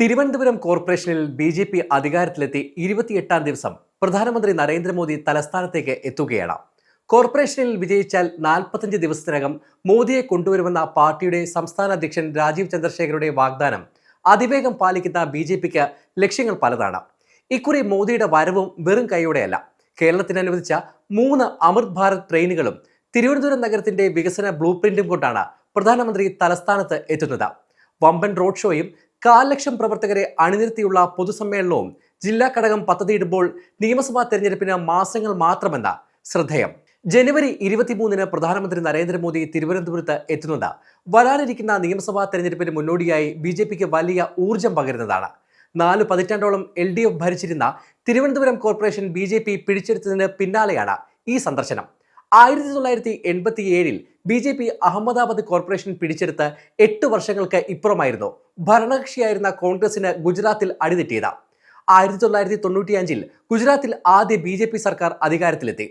തിരുവനന്തപുരം കോർപ്പറേഷനിൽ B J P അധികാരത്തിലെത്തി ഇരുപത്തിയെട്ടാം ദിവസം പ്രധാനമന്ത്രി നരേന്ദ്രമോദി തലസ്ഥാനത്തേക്ക് എത്തുകയാണ്. കോർപ്പറേഷനിൽ വിജയിച്ചാൽ നാൽപ്പത്തഞ്ച് ദിവസത്തിനകം മോദിയെ കൊണ്ടുവരുമെന്ന പാർട്ടിയുടെ സംസ്ഥാന അധ്യക്ഷൻ രാജീവ് ചന്ദ്രശേഖരുടെ വാഗ്ദാനം അതിവേഗം പാലിക്കുന്ന ബി ജെ പിക്ക് ലക്ഷ്യങ്ങൾ പലതാണ്. ഇക്കുറി മോദിയുടെ വരവും വെറും കൈയോടെയല്ല. കേരളത്തിന് അനുവദിച്ച മൂന്ന് അമൃത് ഭാരത് ട്രെയിനുകളും തിരുവനന്തപുരം നഗരത്തിന്റെ വികസന ബ്ലൂ പ്രിന്റും കൊണ്ടാണ് പ്രധാനമന്ത്രി തലസ്ഥാനത്ത് എത്തുന്നത്. വമ്പൻ റോഡ് ഷോയും കാൽ ലക്ഷം പ്രവർത്തകരെ അണിനിരത്തിയുള്ള പൊതുസമ്മേളനവും ജില്ലാ ഘടകം പദ്ധതിയിടുമ്പോൾ നിയമസഭാ തെരഞ്ഞെടുപ്പിന് മാസങ്ങൾ മാത്രമെന്ന ശ്രദ്ധേയം. ജനുവരി ഇരുപത്തിമൂന്നിന് പ്രധാനമന്ത്രി നരേന്ദ്രമോദി തിരുവനന്തപുരത്ത് എത്തുന്നത് വരാനിരിക്കുന്ന നിയമസഭാ തെരഞ്ഞെടുപ്പിന് മുന്നോടിയായി ബി ജെ പിക്ക് വലിയ ഊർജം പകരുന്നതാണ്. നാല് പതിറ്റാണ്ടോളം എൽ ഡി എഫ് ഭരിച്ചിരുന്ന Thiruvananthapuram corporation B J P പിടിച്ചെടുത്തതിന് പിന്നാലെയാണ് ഈ സന്ദർശനം. ആയിരത്തി തൊള്ളായിരത്തി എൺപത്തി ഏഴിൽ B J P Ahmedabad corporation പിടിച്ചെടുത്ത് എട്ട് വർഷങ്ങൾക്ക് ഇപ്പുറമായിരുന്നു ഭരണകക്ഷിയായിരുന്ന കോൺഗ്രസിന് ഗുജറാത്തിൽ അടിതെറ്റിയത്. ആയിരത്തി തൊള്ളായിരത്തി തൊണ്ണൂറ്റിയഞ്ചിൽ ഗുജറാത്തിൽ ആദ്യ ബി ജെ പി സർക്കാർ അധികാരത്തിലെത്തി.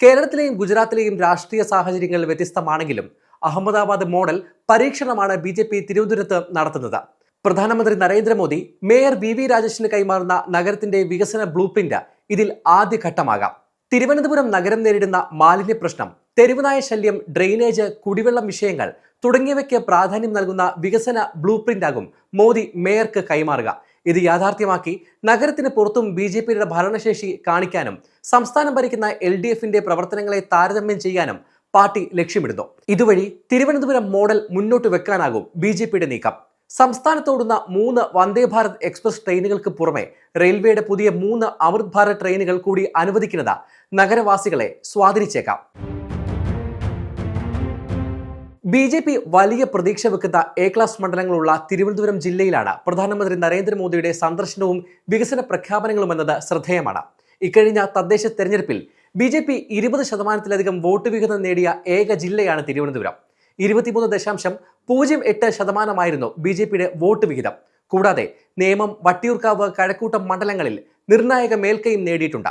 കേരളത്തിലെയും ഗുജറാത്തിലെയും രാഷ്ട്രീയ സാഹചര്യങ്ങൾ വ്യത്യസ്തമാണെങ്കിലും അഹമ്മദാബാദ് മോഡൽ പരീക്ഷണമാണ് ബി ജെ പി തിരുവനന്തപുരത്ത് നടത്തുന്നത്. പ്രധാനമന്ത്രി നരേന്ദ്രമോദി മേയർ വി വി രാജേഷിന് കൈമാറുന്ന നഗരത്തിന്റെ വികസന ബ്ലൂ പ്രിന്റ് ഇതിൽ ആദ്യഘട്ടമാകാം. തിരുവനന്തപുരം നഗരം നേരിടുന്ന മാലിന്യ പ്രശ്നം തെരുവുനായ ശല്യം ഡ്രെയിനേജ് കുടിവെള്ളം വിഷയങ്ങൾ തുടങ്ങിയവയ്ക്ക് പ്രാധാന്യം നൽകുന്ന വികസന ബ്ലൂ ആകും മോദി മേയർക്ക് കൈമാറുക. ഇത് യാഥാർത്ഥ്യമാക്കി നഗരത്തിന് പുറത്തും ബി ജെ പിയുടെ ഭരണശേഷി കാണിക്കാനും സംസ്ഥാനം ഭരിക്കുന്ന എൽ ഡി എഫിന്റെ പ്രവർത്തനങ്ങളെ താരതമ്യം ചെയ്യാനും പാർട്ടി ലക്ഷ്യമിടുന്നു. ഇതുവഴി തിരുവനന്തപുരം മോഡൽ മുന്നോട്ട് വെക്കാനാകും ബി നീക്കം. സംസ്ഥാനത്തോടുന്ന മൂന്ന് വന്ദേ ഭാരത് എക്സ്പ്രസ് ട്രെയിനുകൾക്ക് പുറമെ റെയിൽവേയുടെ പുതിയ മൂന്ന് അമൃത് ഭാരത് ട്രെയിനുകൾ കൂടി അനുവദിക്കുന്നത് നഗരവാസികളെ സ്വാധീനിച്ചേക്കാം. ബി ജെ പി വലിയ പ്രതീക്ഷ വെക്കുന്ന എ ക്ലാസ് മണ്ഡലങ്ങളുള്ള തിരുവനന്തപുരം ജില്ലയിലാണ് പ്രധാനമന്ത്രി നരേന്ദ്രമോദിയുടെ സന്ദർശനവും വികസന പ്രഖ്യാപനങ്ങളും എന്നത് ശ്രദ്ധേയമാണ്. ഇക്കഴിഞ്ഞ തദ്ദേശ തെരഞ്ഞെടുപ്പിൽ ബി ജെ പി ഇരുപത് ശതമാനത്തിലധികം വോട്ട് വിഹിതം നേടിയ ഏക ജില്ലയാണ് തിരുവനന്തപുരം. ഇരുപത്തിമൂന്ന് ദശാംശം പൂജ്യം എട്ട് ശതമാനമായിരുന്നു ബി ജെ പിയുടെ വോട്ട് വിഹിതം. കൂടാതെ നേമം വട്ടിയൂർക്കാവ് കഴക്കൂട്ടം മണ്ഡലങ്ങളിൽ നിർണായക മേൽക്കൈയും നേടിയിട്ടുണ്ട്.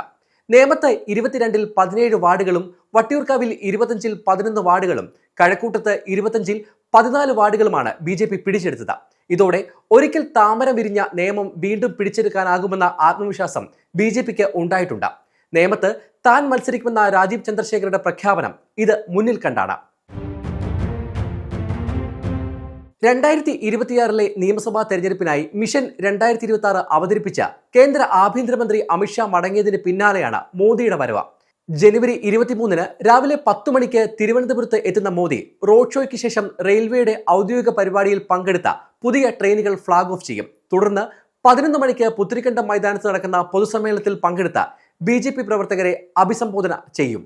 നേമത്ത് ഇരുപത്തിരണ്ടിൽ പതിനേഴ് വാർഡുകളും വട്ടിയൂർക്കാവിൽ ഇരുപത്തഞ്ചിൽ പതിനൊന്ന് വാർഡുകളും കഴക്കൂട്ടത്ത് ഇരുപത്തഞ്ചിൽ പതിനാല് വാർഡുകളുമാണ് ബി ജെ പി പിടിച്ചെടുത്തത്. ഇതോടെ ഒരിക്കൽ താമരം വിരിഞ്ഞ നിയമം വീണ്ടും പിടിച്ചെടുക്കാനാകുമെന്ന ആത്മവിശ്വാസം ബി ജെ പിക്ക് ഉണ്ടായിട്ടുണ്ട്. നേമത്ത് താൻ മത്സരിക്കുമെന്ന രാജീവ് ചന്ദ്രശേഖരുടെ പ്രഖ്യാപനം ഇത് മുന്നിൽ കണ്ടാണ്. രണ്ടായിരത്തി ഇരുപത്തിയാറിലെ നിയമസഭാ തെരഞ്ഞെടുപ്പിനായി മിഷൻ രണ്ടായിരത്തി ഇരുപത്തി ആറ് അവതരിപ്പിച്ച കേന്ദ്ര ആഭ്യന്തരമന്ത്രി അമിത്ഷാ മടങ്ങിയതിന് പിന്നാലെയാണ് മോദിയുടെ വരവ്. ജനുവരി ഇരുപത്തിമൂന്നിന് രാവിലെ പത്തു മണിക്ക് തിരുവനന്തപുരത്ത് എത്തുന്ന മോദി റോഡ് ഷോയ്ക്ക് ശേഷം റെയിൽവേയുടെ ഔദ്യോഗിക പരിപാടിയിൽ പങ്കെടുത്ത പുതിയ ട്രെയിനുകൾ ഫ്ളാഗ് ഓഫ് ചെയ്യും. തുടർന്ന് പതിനൊന്ന് മണിക്ക് പുത്തിരിക്കണ്ടം മൈതാനത്ത് നടക്കുന്ന പൊതുസമ്മേളനത്തിൽ പങ്കെടുത്ത ബി പ്രവർത്തകരെ അഭിസംബോധന ചെയ്യും.